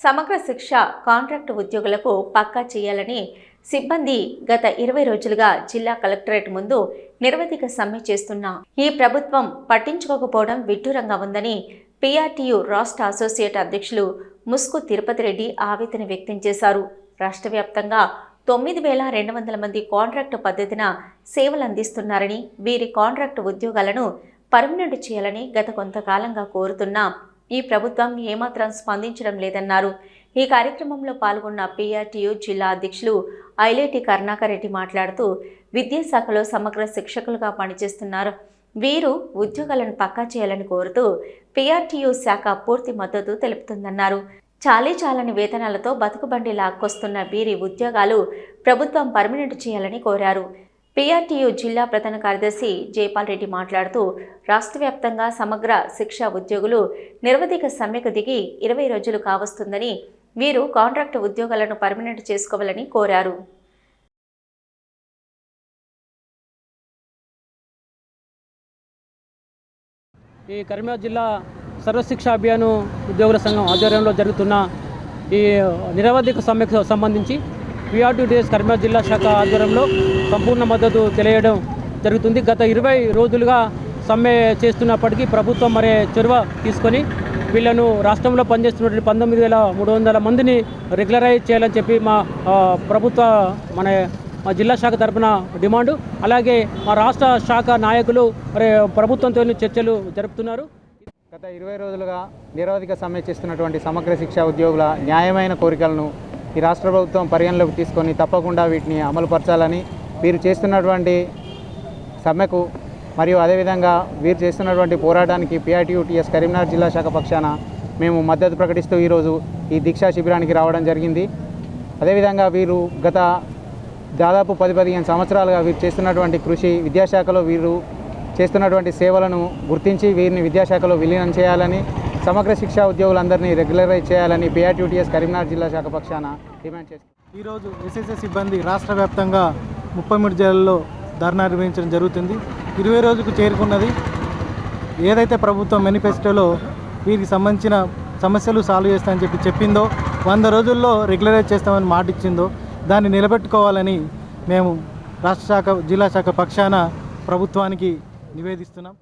సమగ్ర శిక్ష కాంట్రాక్టు ఉద్యోగులకు పక్కా చేయాలని సిబ్బంది గత ఇరవై రోజులుగా జిల్లా కలెక్టరేట్ ముందు నిరవధిక సమ్మె చేస్తున్న ఈ ప్రభుత్వం పట్టించుకోకపోవడం విడ్డూరంగా ఉందని పీఆర్టీయు రాష్ట్ర అసోసియేట్ అధ్యక్షులు ముస్కు తిరుపతి రెడ్డి ఆవేదన వ్యక్తం చేశారు. రాష్ట్ర వ్యాప్తంగా తొమ్మిది వేల రెండు వందల మంది కాంట్రాక్టు పద్ధతిన సేవలు అందిస్తున్నారని వీరి కాంట్రాక్టు ఉద్యోగాలను పర్మనెంట్ చేయాలని గత కొంతకాలంగా కోరుతున్నా ఈ ప్రభుత్వం ఏమాత్రం స్పందించడం లేదన్నారు. ఈ కార్యక్రమంలో పాల్గొన్న పీఆర్టీయు జిల్లా అధ్యక్షులు ఐలేటి కరుణాకర్ రెడ్డి మాట్లాడుతూ విద్యాశాఖలో సమగ్ర శిక్షకులుగా పనిచేస్తున్నారు. వీరు ఉద్యోగాలను పక్కా చేయాలని కోరుతూ పీఆర్టీయు శాఖ పూర్తి మద్దతు తెలుపుతుందన్నారు. చాలీ చాలని వేతనాలతో బతుకుబండి లాక్కొస్తున్న వీరి ఉద్యోగాలు ప్రభుత్వం పర్మనెంట్ చేయాలని కోరారు. పీఆర్టీయూ జిల్లా ప్రధాన కార్యదర్శి జైపాల్ రెడ్డి మాట్లాడుతూ రాష్ట్ర వ్యాప్తంగా సమగ్ర శిక్ష ఉద్యోగులు నిరవధిక సమ్మెకు దిగి ఇరవై రోజులు కావస్తుందని వీరు కాంట్రాక్ట్ ఉద్యోగాలను పర్మనెంట్ చేసుకోవాలని కోరారు. ఈ కరీంనగర్ జిల్లా సర్వశిక్ష అభియాన్ ఉద్యోగుల సంఘం ఆధ్వర్యంలో జరుగుతున్న ఈ నిరవధిక సమ్మెకు సంబంధించి పిఆర్టీడీఎస్ కరీంనగర్ జిల్లా శాఖ ఆధ్వర్యంలో సంపూర్ణ మద్దతు తెలియడం జరుగుతుంది. గత ఇరవై రోజులుగా సమ్మె చేస్తున్నప్పటికీ ప్రభుత్వం మరే చొరవ తీసుకొని వీళ్ళను రాష్ట్రంలో పనిచేస్తున్నటువంటి పంతొమ్మిది వేల మూడు వందల మందిని రెగ్యులరైజ్ చేయాలని చెప్పి మా ప్రభుత్వ మన మా జిల్లా శాఖ తరఫున డిమాండు. అలాగే మా రాష్ట్ర శాఖ నాయకులు మరి ప్రభుత్వంతో చర్చలు జరుపుతున్నారు. గత ఇరవై రోజులుగా నిరవధిక సమ్మె చేస్తున్నటువంటి సమగ్ర శిక్ష ఉద్యోగుల న్యాయమైన కోరికలను ఈ రాష్ట్ర ప్రభుత్వం పరిగణలోకి తీసుకొని తప్పకుండా వీటిని అమలుపరచాలని వీరు చేస్తున్నటువంటి సమ్మెకు మరియు అదేవిధంగా వీరు చేస్తున్నటువంటి పోరాటానికి పిఐటియుటిఎస్ కరీంనగర్ జిల్లా శాఖ పక్షాన మేము మద్దతు ప్రకటిస్తూ ఈరోజు ఈ దీక్షా శిబిరానికి రావడం జరిగింది. అదేవిధంగా వీరు గత దాదాపు పది పదిహేను సంవత్సరాలుగా వీరు చేస్తున్నటువంటి కృషి విద్యాశాఖలో వీరు చేస్తున్నటువంటి సేవలను గుర్తించి వీరిని విద్యాశాఖలో విలీనం చేయాలని సమగ్ర శిక్షా ఉద్యోగులందరినీ రెగ్యులరైజ్ చేయాలని పిఆర్టీటీఎస్ కరీంనగర్ జిల్లా శాఖ పక్షాన డిమాండ్ చేస్తారు ఈరోజు ఎస్ఎస్ఎస్ సిబ్బంది రాష్ట్ర వ్యాప్తంగా ముప్పై మూడు జిల్లాల్లో ధర్నా నిర్వహించడం జరుగుతుంది. ఇరవై రోజుకు చేరుకున్నది ఏదైతే ప్రభుత్వం మేనిఫెస్టోలో వీరికి సంబంధించిన సమస్యలు సాల్వ్ చేస్తామని చెప్పి చెప్పిందో వంద రోజుల్లో రెగ్యులరైజ్ చేస్తామని మాట ఇచ్చిందో దాన్ని నిలబెట్టుకోవాలని మేము రాష్ట్ర శాఖ జిల్లా శాఖ పక్షాన ప్రభుత్వానికి నివేదిస్తున్నాం.